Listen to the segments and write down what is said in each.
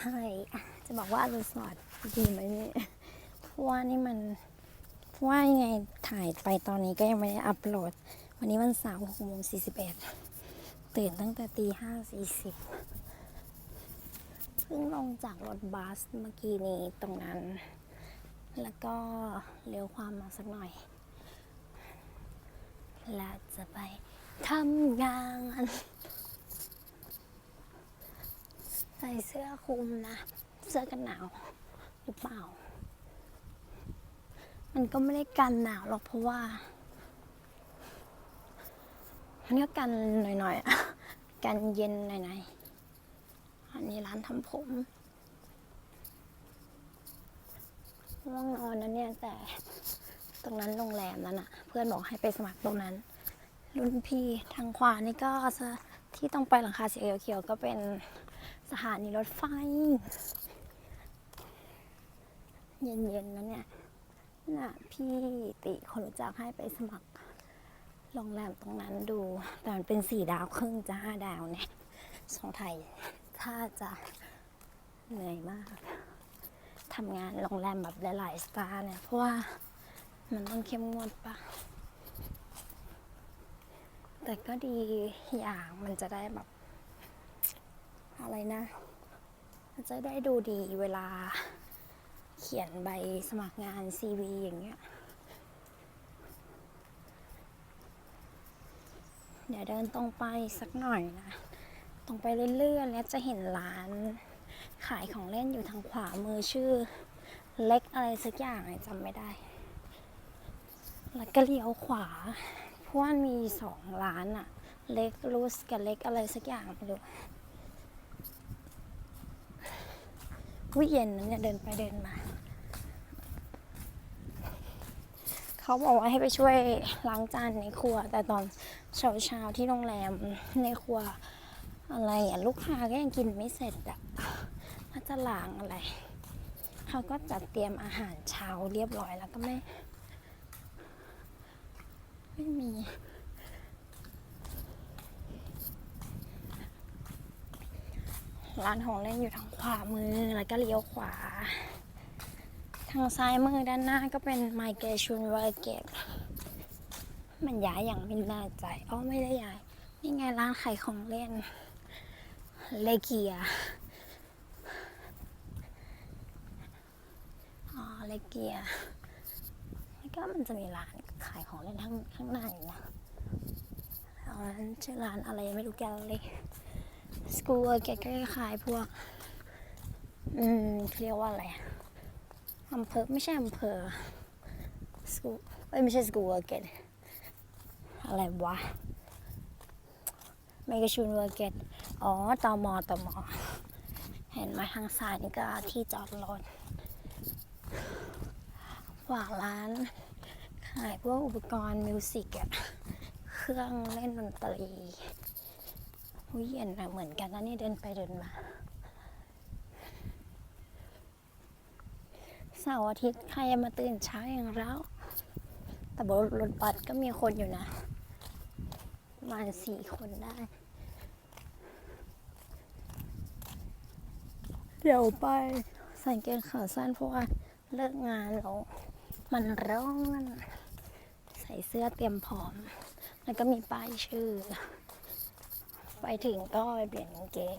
ใช่จะบอกว่ารีสอร์ทดีไหมเนี่ยเพราะว่านี่มันเพราะว่ายังไงถ่ายไปตอนนี้ก็ยังไม่ได้อัปโหลด วันนี้วันเสาร์หกโมงสี่สิบเอ็ดตื่นตั้งแต่ตีห้าสี่สิบเพิ่งลงจากรถบัสเมื่อกี้นี้ตรงนั้น แล้วก็เลี้ยวความมาสักหน่อยและจะไปทำงาน ส่เสื้อคลุมนะ เสื้อกันหนาวหรือเปล่า มันก็ไม่ได้กันหนาวหรอกเพราะว่า มันก็กันหน่อยๆ กันเย็นหน่อยๆ อันนี้ร้านทำผมว่างนอนนะเนี่ยแต่ตรงนั้นโรงแรมนั้นอะเพื่อนบอกให้ไปสมัครตรงนั้น รุ่นพี่ทางขวานี่ก็ที่ต้องไปหลังคาสีเขียวๆก็เป็น สถานีรถไฟ เย็นๆนะเนี่ยน่ะพี่ติคนรู้จักให้ไปสมัครโรงแรมตรงนั้นดู แต่มันเป็นสี่ดาวครึ่งจะห้าดาวเนี่ยสองไทย ถ้าจะเหนื่อยมากทำงานโรงแรมแบบหลาย ๆ สตาร์เนี่ย เพราะว่ามันต้องเข้มงวดปะ แต่ก็ดีอย่างมันจะได้แบบ อะไรนะ มันจะได้ดูดีเวลาเขียนใบสมัครงาน CV อย่างเงี้ย เดี๋ยวเดินตรงไปสักหน่อยนะ ตรงไปเรื่อยๆ แล้วจะเห็นร้านขายของเล่นอยู่ทางขวามือชื่อ เล็กอะไรสักอย่างอะจำไม่ได้ แล้วก็เลี้ยวขวา เพราะว่ามีสองร้านอะเล็กรูสกับเล็กอะไรสักอย่างไม่รู้ วิเย็นนะเนี่ยเดินไปเดินมา เขาบอกว่าให้ไปช่วยล้างจานในครัว แต่ตอนเช้าเช้าๆที่โรงแรมในครัวอะไรอะลูกค้าก็ยังกินไม่เสร็จอะถ้าจะล้างอะไร เขาก็จัดเตรียมอาหารเช้าเรียบร้อยแล้วก็ไม่ ไม่มี ร้านของเล่นอยู่ทางขวามือแล้วก็เลี้ยวขวา ทางซ้ายมือด้านหน้าก็เป็นไมเกชุนเวอร์เกตมันย้ายอย่างไม่น่าใจอ๋อไม่ได้ย้าย นี่ไงร้านขายของเล่น เลเกียอ๋อเลเกียแล้วก็มันจะมีร้านขายของเล่นข้างข้างหน้าอยู่นะร้านชื่อร้านอะไรไม่รู้แกเลย สกูเกตก็ขายพวก อืมเรียกว่าอะไรอำเภอไม่ใช่อำเภอสกูเอ้ยไม่ใช่สกูเกตอะไรวะเมกาชูนเวอร์เกตอ๋อตอมอตอมอเห็นไหมทางซ้ายนี่ก็ที่จอดรถฝากร้าน ขายพวกอุปกรณ์มิวสิกอะเครื่องเล่นดนตรี หุยเย็นอะเหมือนกันนะนี่เดินไปเดินมาเสาร์อาทิตย์ใครมาตื่นเช้าอย่างเราแต่บนรถบัสก็มีคนอยู่นะประมาณสี่คนได้ เดี๋ยวไปใส่เกงขาสั้นเพราะว่าเลิกงานแล้ว มันร้อน ใส่เสื้อเตรียมพร้อม แล้วก็มีป้ายชื่อ ไปถึงก็ไปเปลี่ยนกางเกง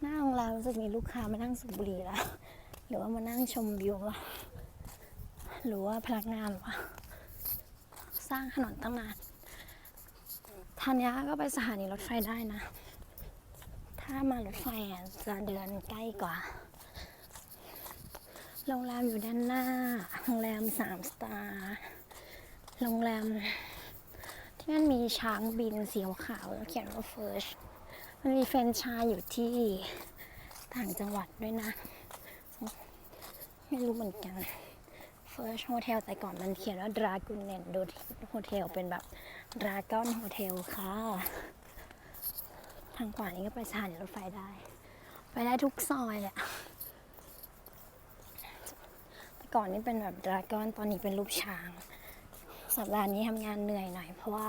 หน้าโรงแรมรู้สึกมีลูกค้ามานั่งสูบบุหรี่แล้ว หรือว่ามานั่งชมวิววะหรือว่าพนักงานวะสร้างถนนตั้งนานทันยาก็ไปสถานีรถไฟได้นะ ถ้ามารถไฟจะเดินใกล้กว่า โรงแรมอยู่ด้านหน้า โรงแรมสามสตาร์ โรงแรม ที่มันมีช้างบินสีขาวแล้วเขียนว่าเฟิร์ชมันมีแฟรนชายอยู่ที่ต่างจังหวัดด้วยนะ ไม่รู้เหมือนกัน First Hotel แต่ก่อนมันเขียนว่า Dragon n d Hotel เป็นแบบ Dragon Hotel ค่ะ ทางขวานี้ก็ไปสถานีรถไฟได้ ไปได้ทุกซอยอะแต่ก่อนนี่เป็นแบบ Dragon ตอนนี้เป็นรูปช้าง สัปดาห์นี้ทำงานเหนื่อยหน่อยเพราะว่า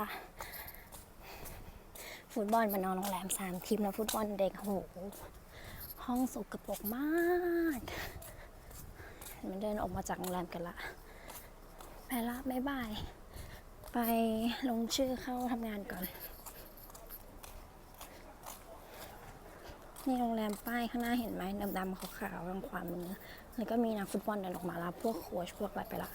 ฟุตบอลมานอนโรงแรมสามทีมแล้วฟุตบอลเด็กโหห้องสกปรกมากมันเดินออกมาจากโรงแรมกันละไปละบ๊ายบาย ไปลงชื่อเข้าทำงานก่อน นี่โรงแรมป้ายข้างหน้าเห็นไหมดำๆขาวๆทางขวามมือแล้วก็มีนักฟุตบอลเดินออกมาล้วพวกโค้ชพวกอะไรไปละ